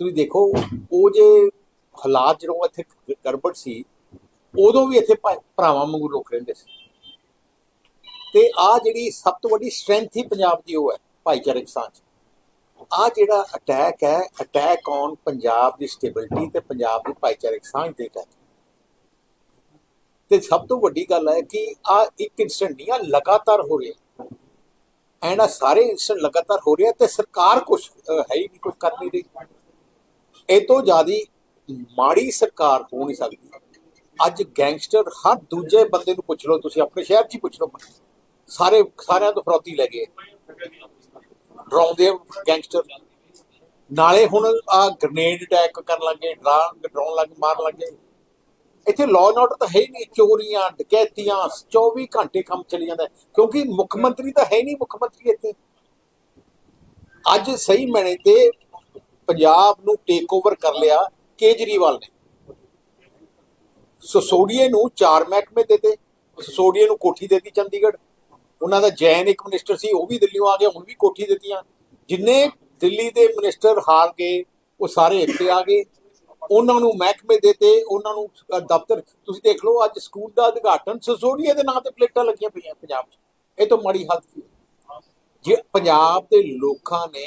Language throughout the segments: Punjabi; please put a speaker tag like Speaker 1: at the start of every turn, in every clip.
Speaker 1: ਤੁਸੀਂ ਦੇਖੋ, ਉਹ ਜੇ ਹਾਲਾਤ ਜਦੋਂ ਇੱਥੇ ਗੜਬੜ ਸੀ, ਉਦੋਂ ਵੀ ਇੱਥੇ ਭਰਾਵਾਂ ਵਾਂਗੂ ਲੋਕ ਰਹਿੰਦੇ ਸੀ। ਤੇ ਆ ਜਿਹੜੀ ਸਭ ਤੋਂ ਵੱਡੀ ਸਟਰੈਂਥ ਹੀ ਪੰਜਾਬ ਦੀ ਉਹ ਹੈ ਭਾਈਚਾਰਕ ਸਾਂਝ। ਆ ਜਿਹੜਾ ਅਟੈਕ ਹੈ ਅਟੈਕ ਔਨ ਪੰਜਾਬ ਦੀ ਸਟੇਬਿਲਿਟੀ ਤੇ ਪੰਜਾਬ ਦੀ ਭਾਈਚਾਰਕ ਸਾਂਝ ਦੇ ਤਹਿਤ। ਤੇ ਸਭ ਤੋਂ ਵੱਡੀ ਗੱਲ ਹੈ ਕਿ ਆ ਇੱਕ ਇਨਸੀਡੈਂਟ ਨਹੀਂ ਆ ਲਗਾਤਾਰ ਹੋ ਰਿਹਾ। ਐਂਡ ਆ ਸਾਰੇ ਇਨਸੀਡੈਂਟ ਲਗਾਤਾਰ ਹੋ ਰਿਹਾ ਤੇ ਸਰਕਾਰ ਕੁਝ ਹੈ ਹੀ ਨਹੀਂ ਕੁਝ ਕਰ ਨਹੀਂ ਰਹੀ। ਇਹ ਤੋਂ ਜ਼ਿਆਦੀ ਮਾੜੀ ਸਰਕਾਰ ਹੋ ਨਹੀਂ ਸਕਦੀ। ਅੱਜ ਗੈਂਗਸਟਰ ਹਰ ਦੂਜੇ ਬੰਦੇ ਨੂੰ ਪੁੱਛ ਲਓ, ਤੁਸੀਂ ਆਪਣੇ ਸ਼ਹਿਰ 'ਚ ਹੀ ਪੁੱਛ ਲਓ। ਸਾਰੇ, ਸਾਰਿਆਂ ਤੋਂ ਫਰੌਤੀ ਲੈ ਗਏ। ਡਰਾਉਂਦੇ ਗੈਂਗਸਟਰ। ਨਾਲੇ ਹੁਣ ਆ ਗ੍ਰਨੇਡ ਅਟੈਕ ਕਰਨ ਲੱਗੇ ਡਰਾਂ ਡਰਾਉਣ ਲੱਗ, ਮਾਰਨ ਲੱਗੇ ਇੱਥੇ ਲਾਅ ਐਂਡ ਆਰਡਰ ਤਾਂ ਹੈ ਹੀ ਨਹੀਂ, ਚੋਰੀਆਂ, ਡਕੈਤੀਆਂ 24 ਘੰਟੇ ਕੰਮ ਚੱਲੀ ਜਾਂਦਾ। ਕਿਉਂਕਿ ਮੁੱਖ ਮੰਤਰੀ ਤਾਂ ਹੈ ਨਹੀਂ ਮੁੱਖ ਮੰਤਰੀ ਇੱਥੇ। ਅੱਜ ਸਹੀ ਮੈਨੇ ਤੇ ਪੰਜਾਬ ਨੂੰ ਟੇਕ ਓਵਰ ਕਰ ਲਿਆ ਕੇਜਰੀਵਾਲ ਨੇ। ਸਸੋਡੀਏ ਨੂੰ ਚਾਰ ਮਹਿਕਮੇ ਦਿੱਤੇ ਸਸੋਡੀਏ ਨੂੰ ਕੋਠੀ ਦਿੱਤੀ ਚੰਡੀਗੜ੍ਹ। ਉਹਨਾਂ ਦਾ ਜੈਨ ਇੱਕ ਮਿਨਿਸਟਰ ਸੀ, ਉਹ ਵੀ ਦਿੱਲੀੋਂ ਆ ਗਿਆ, ਹੁਣ ਵੀ ਕੋਠੀ ਦਿੱਤੀਆਂ। ਜਿੰਨੇ ਦਿੱਲੀ ਦੇ ਮਿਨਿਸਟਰ ਹਾਰ ਗਏ, ਉਹ ਸਾਰੇ ਇੱਥੇ ਆ ਗਏ। ਉਹਨਾਂ ਨੂੰ ਮਹਿਕਮੇ ਦਿੱਤੇ ਉਹਨਾਂ ਨੂੰ ਦਫ਼ਤਰ। ਤੁਸੀਂ ਦੇਖ ਲਓ, ਅੱਜ ਸਕੂਲ ਦਾ ਉਦਘਾਟਨ ਸਸੋਡੀਏ ਦੇ ਨਾਂ ਤੇ ਪਲੇਟਾਂ ਲੱਗੀਆਂ ਪਈਆਂ ਪੰਜਾਬ 'ਚ। ਇਹ ਤੋਂ ਮਾੜੀ ਹੱਦ ਕੀ ਜੇ ਪੰਜਾਬ ਦੇ ਲੋਕਾਂ ਨੇ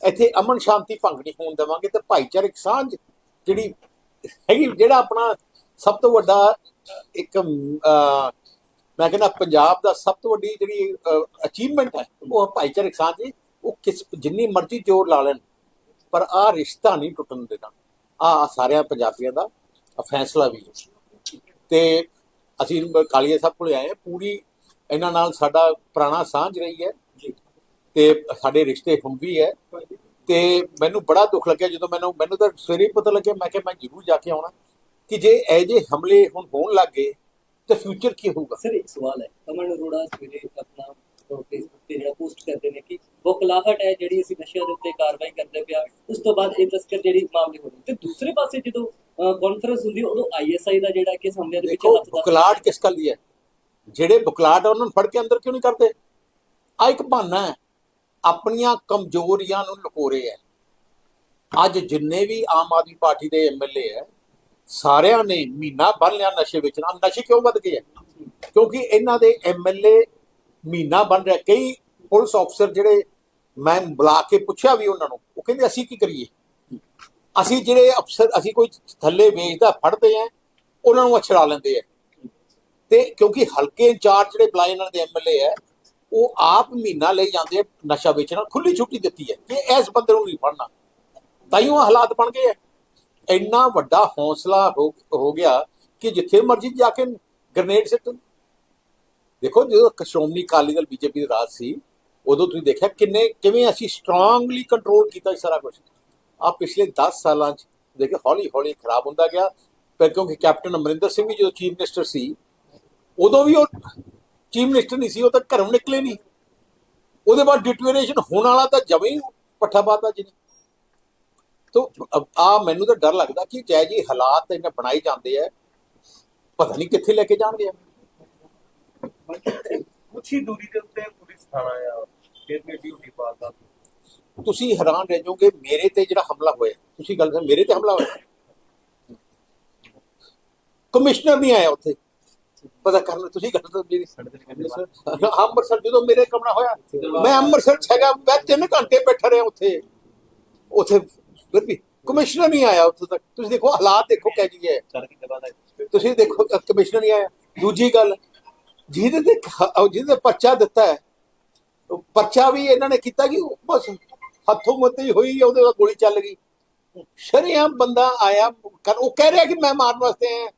Speaker 1: ਇੱਥੇ ਅਮਨ ਸ਼ਾਂਤੀ ਭੰਗ ਨਹੀਂ ਹੋਣ ਦੇਵਾਂਗੇ ਤੇ ਭਾਈਚਾਰਕ ਸਾਂਝ ਜਿਹੜੀ ਹੈਗੀ ਜਿਹੜਾ ਆਪਣਾ ਸਭ ਤੋਂ ਵੱਡਾ ਇੱਕ ਮੈਂ ਕਹਿੰਦਾ ਪੰਜਾਬ ਦਾ ਸਭ ਤੋਂ ਵੱਡੀ ਜਿਹੜੀ ਅਚੀਵਮੈਂਟ ਹੈ ਉਹ ਭਾਈਚਾਰਕ ਸਾਂਝ ਹੈ। ਉਹ ਕਿਸ ਜਿੰਨੀ ਮਰਜ਼ੀ ਜ਼ੋਰ ਲਾ ਲੈਣ ਪਰ ਆ ਰਿਸ਼ਤਾ ਨਹੀਂ ਟੁੱਟਣ ਦੇਣਾ। ਆ ਸਾਰਿਆਂ ਪੰਜਾਬੀਆਂ ਦਾ ਫੈਸਲਾ ਵੀ। ਹੈ ਤੇ ਅਸੀਂ ਕਾਲੀਆ ਸਾਹਿਬ ਕੋਲ ਆਏ ਹਾਂ, ਪੂਰੀ ਇਹਨਾਂ ਨਾਲ ਸਾਡਾ ਪੁਰਾਣਾ ਸਾਂਝ ਰਹੀ ਹੈ। ਤੇ ਸਾਡੇ ਰਿਸ਼ਤੇ ਹੁਣ ਵੀ ਹੈ ਤੇ ਮੈਨੂੰ ਬੜਾ ਦੁੱਖ ਲੱਗਿਆ ਜਦੋਂ ਮੈਨੂੰ ਮੈਨੂੰ ਤਾਂ ਸਵੇਰੇ ਪਤਾ ਲੱਗਿਆ ਮੈਂ ਕਿਹਾ ਮੈਂ ਜ਼ਰੂਰ ਜਾ ਕੇ ਆਉਣਾ। ਕਿ ਜੇ ਇਹ ਜੇ ਹਮਲੇ ਹੁਣ ਹੋਣ ਲੱਗੇ ਤੇ ਫਿਊਚਰ ਕੀ ਹੋਊਗਾ?
Speaker 2: ਸਰ ਇੱਕ ਸਵਾਲ ਹੈ। ਅਮਨ ਅਰੋੜਾ ਸਵੇਰੇ ਆਪਣਾ ਫੇਸਬੁੱਕ ਤੇ ਜਿਹੜਾ ਪੋਸਟ ਕਰਦੇ ਨੇ ਕਿ ਬੁਖਲਾਹਟ ਹੈ ਜਿਹੜੀ ਅਸੀਂ ਨਸ਼ਿਆਂ ਦੇ ਉੱਤੇ ਕਾਰਵਾਈ ਕਰਦੇ ਪਿਆ ਉਸ ਤੋਂ ਬਾਅਦ ਇਹ ਤਸਕਰ ਜਿਹੜੀ ਮਾਮਲੇ ਹੋ ਤੇ ਦੂਸਰੇ ਪਾਸੇ ਜਦੋਂ ਕਾਨਫਰੰਸ ਹੁੰਦੀ ਹੈ, ਉਦੋਂ ਆਈਐਸਆਈ ਦਾ ਜਿਹੜਾ ਕਿ ਸਾਹਮਣੇ ਦੇ ਵਿੱਚ ਹੱਥ ਦਾ
Speaker 1: ਬੁਕਲਾਟ ਕਿਸ ਗੱਲ ਦੀ ਹੈ? ਜਿਹੜੇ ਬੁਕਲਾਟ ਆ ਉਹਨਾਂ ਨੂੰ ਫੜ ਕੇ ਅੰਦਰ ਕਿਉਂ ਨਹੀਂ ਕਰਦੇ? ਆ ਇੱਕ ਬਹਾਨਾ ਹੈ। ਆਪਣੀਆਂ ਕਮਜ਼ੋਰੀਆਂ ਨੂੰ ਲੁਕੋ ਰਹੇ ਹੈ ਅੱਜ ਜਿੰਨੇ ਵੀ ਆਮ ਆਦਮੀ ਪਾਰਟੀ ਦੇ ਐਮਐਲਏ ਹੈ ਸਾਰਿਆਂ ਨੇ ਮਹੀਨਾ ਬੰਨ ਲਿਆ ਨਸ਼ੇ ਵੇਚਣਾ ਨਸ਼ੇ ਕਿਉਂ ਵੱਧ ਗਏ ਹੈ ਕਿਉਂਕਿ ਇਹਨਾਂ ਦੇ ਐਮਐਲਏ ਮਹੀਨਾ ਬਣ ਰਿਹਾ। ਕਈ ਪੁਲਿਸ ਅਫਸਰ ਜਿਹੜੇ ਮੈਂ ਬੁਲਾ ਕੇ ਪੁੱਛਿਆ ਵੀ ਉਹਨਾਂ ਨੂੰ, ਉਹ ਕਹਿੰਦੇ, ਅਸੀਂ ਕੀ ਕਰੀਏ? ਅਸੀਂ ਜਿਹੜੇ ਅਫਸਰ, ਅਸੀਂ ਕੋਈ ਥੱਲੇ ਵੇਚਦਾ, ਫੜਦੇ ਆ ਉਹਨਾਂ ਨੂੰ ਅਛੜਾ ਲੈਂਦੇ ਆ ਤੇ ਕਿਉਂਕਿ ਹਲਕੇ ਇੰਚਾਰਜ ਜਿਹੜੇ ਬੁਲਾਏ ਇਹਨਾਂ ਦੇ ਐਮਐਲਏ ਹੈ ਉਹ ਆਪ ਮਹੀਨਾ ਲਈ ਜਾਂਦੇ ਨਸ਼ਾ ਵੇਚਣਾ ਖੁੱਲੀ ਛੁੱਟੀ ਦਿੱਤੀ ਹੈ ਕਿ ਇਸ ਬੰਦੇ ਨੂੰ ਨਹੀਂ ਫੜਨਾ। ਤਾਂ ਹੀ ਉਹ ਹਾਲਾਤ ਬਣ ਗਏ ਇੰਨਾ ਵੱਡਾ ਹੌਸਲਾ ਹੋ ਗਿਆ ਕਿ ਜਿੱਥੇ ਮਰਜ਼ੀ ਜਾ ਕੇ ਗ੍ਰਨੇਡ ਸਿੱਟ ਦੇਖੋ, ਜਦੋਂ ਸ਼੍ਰੋਮਣੀ ਅਕਾਲੀ ਦਲ ਬੀਜੇਪੀ ਦਾ ਰਾਜ ਸੀ, ਉਦੋਂ ਤੁਸੀਂ ਦੇਖਿਆ ਕਿੰਨੇ, ਕਿਵੇਂ ਅਸੀਂ ਸਟਰੋਂਗਲੀ ਕੰਟਰੋਲ ਕੀਤਾ ਸਾਰਾ ਕੁਝ ਆ ਪਿਛਲੇ 10 ਸਾਲਾਂ ਚ ਦੇਖੋ ਹੌਲੀ ਹੌਲੀ ਖਰਾਬ ਹੁੰਦਾ ਗਿਆ। ਪਰ ਕਿਉਂਕਿ ਕੈਪਟਨ ਅਮਰਿੰਦਰ ਸਿੰਘ ਵੀ ਜਦੋਂ ਚੀਫ ਮਿਨਿਸਟਰ ਸੀ, ਉਦੋਂ ਵੀ ਉਹ ਚੀਫ ਮਿਨਿਸਟਰ ਨਹੀਂ ਸੀ ਉਹ ਤਾਂ ਘਰੋਂ ਨਿਕਲੇ ਨਹੀਂ। ਉਹਦੇ ਬਾਅਦ ਡਿਟੂਰੇਸ਼ਨ ਹੋਣ ਵਾਲਾ ਤਾਂ ਜਮੇ ਹੀ ਪੱਠਾ ਪਾਤਾ ਜੀ ਨੇ। ਤੋ ਆ ਮੈਨੂੰ ਤਾਂ ਡਰ ਲੱਗਦਾ ਕਿ ਜੈ ਜੀ ਹਾਲਾਤ ਇਹਨਾਂ ਬਣਾਈ ਜਾਂਦੇ ਆ ਪਤਾ ਨਹੀਂ ਕਿੱਥੇ ਲੈ ਕੇ ਜਾਣਗੇ।
Speaker 3: ਕੁਛ ਹੀ ਦੂਰੀ ਦੇ ਉੱਤੇ ਪੁਲਿਸ ਥਾਣਾ ਆ ਫਿਰ ਵੀ ਡਿਊਟੀ ਪਾਦਾ
Speaker 1: ਤੁਸੀਂ ਹੈਰਾਨ ਰਹਿ ਜਾਓਗੇ ਮੇਰੇ ਤੇ ਜਿਹੜਾ ਹਮਲਾ ਹੋਇਆ ਤੁਸੀਂ ਗੱਲ ਕਰ ਮੇਰੇ ਤੇ ਹਮਲਾ ਹੋਇਆ। ਕਮਿਸ਼ਨਰ ਨਹੀਂ ਆਇਆ ਉੱਥੇ। ਪਤਾ ਕਰ ਲਓ ਤੁਸੀਂ ਗੱਲ ਤਾਂ ਜਿਹੜੀ ਅੰਮ੍ਰਿਤਸਰ ਜਦੋਂ ਮੇਰੇ ਕਮਰਾ ਹੋਇਆ ਮੈਂ ਅੰਮ੍ਰਿਤਸਰ ਹੈਗਾ ਮੈਂ 3 ਘੰਟੇ ਬੈਠਾ ਰਿਹਾ ਉੱਥੇ। ਉੱਥੇ ਫਿਰ ਵੀ ਕਮਿਸ਼ਨਰ ਨਹੀਂ ਆਇਆ ਉੱਥੇ ਤੱਕ। ਤੁਸੀਂ ਦੇਖੋ ਹਾਲਾਤ ਦੇਖੋ ਕਹਿ ਜੀ ਹੈ? ਤੁਸੀਂ ਦੇਖੋ ਕਮਿਸ਼ਨਰ ਨਹੀਂ ਆਇਆ। ਦੂਜੀ ਗੱਲ ਜਿਹਦੇ ਤੇ ਜਿਹਦੇ ਪਰਚਾ ਦਿੱਤਾ ਹੈ ਪਰਚਾ ਵੀ ਇਹਨਾਂ ਨੇ ਕੀਤਾ ਕਿ ਬਸ ਹੱਥੋਂ ਮੱਤੀ ਹੋਈ ਉਹਦੇ ਨਾਲ ਗੋਲੀ ਚੱਲ ਗਈ। ਸ਼ਰੇਆਮ ਬੰਦਾ ਆਇਆ ਉਹ ਕਹਿ ਰਿਹਾ ਕਿ ਮੈਂ ਮਾਰਨ ਵਾਸਤੇ ਆਇਆ।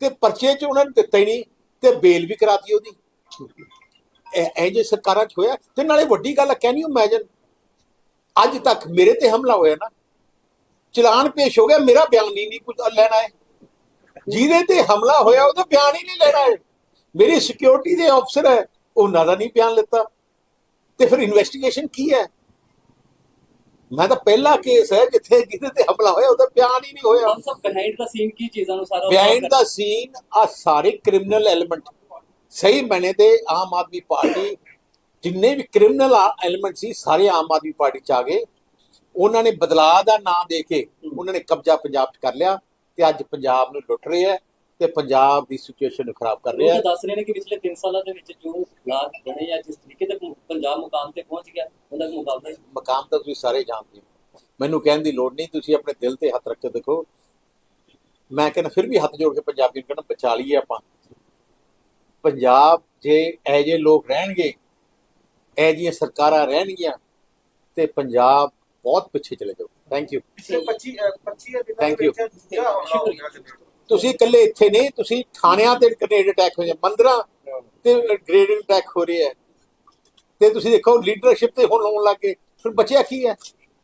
Speaker 1: ਤੇ ਪਰਚੇ 'ਚ ਉਹਨਾਂ ਨੇ ਦਿੱਤਾ ਹੀ ਨਹੀਂ। ਤੇ ਬੇਲ ਵੀ ਕਰਾਤੀ ਉਹਦੀ। ਇਹ ਜੇ ਸਰਕਾਰਾਂ 'ਚ ਹੋਇਆ, ਤੇ ਨਾਲੇ ਵੱਡੀ ਗੱਲ ਕੈਨ ਯੂ ਇਮੇਜਿਨ ਅੱਜ ਤੱਕ ਮੇਰੇ ਤੇ ਹਮਲਾ ਹੋਇਆ ਨਾ। ਚਲਾਨ ਪੇਸ਼ ਹੋ ਗਿਆ, ਮੇਰਾ ਬਿਆਨ ਹੀ ਨਹੀਂ ਕੁਝ ਲੈਣਾ ਹੈ। ਜਿਹਦੇ ਤੇ ਹਮਲਾ ਹੋਇਆ, ਉਹਦਾ ਬਿਆਨ ਹੀ ਨਹੀਂ ਲੈਣਾ ਹੈ। ਮੇਰੀ ਸਿਕਿਉਰਿਟੀ ਦੇ ਅਫਸਰ ਹੈ, ਉਹਨਾਂ ਦਾ ਨਹੀਂ ਬਿਆਨ ਲਿੱਤਾ। ਤੇ ਫਿਰ ਇਨਵੈਸਟੀਗੇਸ਼ਨ ਕੀ ਹੈ? ਮੈਂ ਤਾਂ ਪਹਿਲਾ ਕੇਸ ਹੈ ਜਿੱਥੇ ਜਿਹਦੇ ਤੇ ਹਮਲਾ ਹੋਇਆ ਉਹਦਾ ਬਿਆਨ ਹੀ ਨਹੀਂ ਹੋਇਆ।
Speaker 2: ਸਭ ਬਿਹਾਈਂਡ ਦਾ ਸੀਨ ਕੀ ਚੀਜ਼ਾਂ ਨੂੰ ਸਾਰਾ
Speaker 1: ਬਿਹਾਈਂਡ ਦਾ ਸੀਨ ਆ ਸਾਰੇ ਕ੍ਰਿਮੀਨਲ ਐਲੀਮੈਂਟ ਸਹੀ ਮੈਨੇ ਤੇ ਆਮ ਆਦਮੀ ਪਾਰਟੀ ਜਿੰਨੇ ਵੀ ਕ੍ਰਿਮੀਨਲ ਐਲੀਮੈਂਟ ਸੀ ਸਾਰੇ ਆਮ ਆਦਮੀ ਪਾਰਟੀ ਚ ਆ ਗਏ। ਉਹਨਾਂ ਨੇ ਬਦਲਾਅ ਦਾ ਨਾਂ ਦੇ ਕੇ ਉਹਨਾਂ ਨੇ ਕਬਜ਼ਾ ਪੰਜਾਬ 'ਚ ਕਰ ਲਿਆ ਤੇ ਅੱਜ ਪੰਜਾਬ ਨੂੰ ਲੁੱਟ ਰਹੇ ਹੈ ਤੇ ਪੰਜਾਬ ਦੀ ਸਿਚੁਏਸ਼ਨ ਨੂੰ ਖਰਾਬ ਕਰ ਰਹੇ
Speaker 2: ਤਾਂ
Speaker 1: ਹੈ
Speaker 2: ਦੱਸ ਰਹੇ ਨੇ ਕਿ ਪਿਛਲੇ 3 ਸਾਲਾਂ ਦੇ ਵਿੱਚ ਜੋ ਹਾਲਾਤ ਬਣੇ ਆ ਜਿਸ ਤਰੀਕੇ ਤੱਕ ਪੰਜਾਬ ਮੁਕਾਮ ਤੇ ਪਹੁੰਚ ਗਿਆ ਉਹਦਾ ਕੋਈ ਮੁਕਾਬਲਾ।
Speaker 1: ਮਕਾਮ ਤਾਂ ਤੁਸੀਂ ਸਾਰੇ ਜਾਣਦੇ ਹੋ। ਮੈਨੂੰ ਕਹਿਣ ਦੀ ਲੋੜ ਨਹੀਂ ਤੁਸੀਂ ਆਪਣੇ ਦਿਲ ਤੇ ਹੱਥ ਰੱਖ ਕੇ ਦੇਖੋ। ਮੈਂ ਕਹਿੰਦਾ ਫਿਰ ਵੀ ਹੱਥ ਜੋੜ ਕੇ ਪੰਜਾਬੀ ਨੂੰ ਕਹਿੰਦਾ ਬਚਾ ਲਈਏ ਆਪਾਂ। ਪੰਜਾਬ ਜੇ ਇਹ ਜਿਹੇ ਲੋਕ ਰਹਿਣਗੇ ਇਹ ਜਿਹੀਆਂ ਸਰਕਾਰਾਂ ਰਹਿਣਗੀਆਂ ਤੇ ਪੰਜਾਬ ਬਹੁਤ ਪਿੱਛੇ ਚਲੇ ਜਾਊ ਥੈਂਕ ਯੂ
Speaker 3: ਪਿਛਲੇ 25 ਅ, 25 ਦਿਨਾਂ
Speaker 1: Thank
Speaker 3: ਦੇ. ਵਿੱਚ
Speaker 1: ਤੁਸੀਂ ਇਕੱਲੇ ਇੱਥੇ ਨਹੀਂ, ਤੁਸੀਂ ਥਾਣਿਆਂ ਤੇ ਗ੍ਰੇਡ ਅਟੈਕ ਹੋ ਜਾਂ ਮੰਦਰਾਂ ਤੇ ਗ੍ਰੇਡ ਅਟੈਕ ਹੋ ਰਹੇ ਹੈ ਤੇ ਤੁਸੀਂ ਦੇਖੋ ਲੀਡਰਸ਼ਿਪ ਤੇ ਹੁਣ ਹੋਣ ਲੱਗੇ ਫਿਰ ਬਚਿਆ ਕੀ ਹੈ?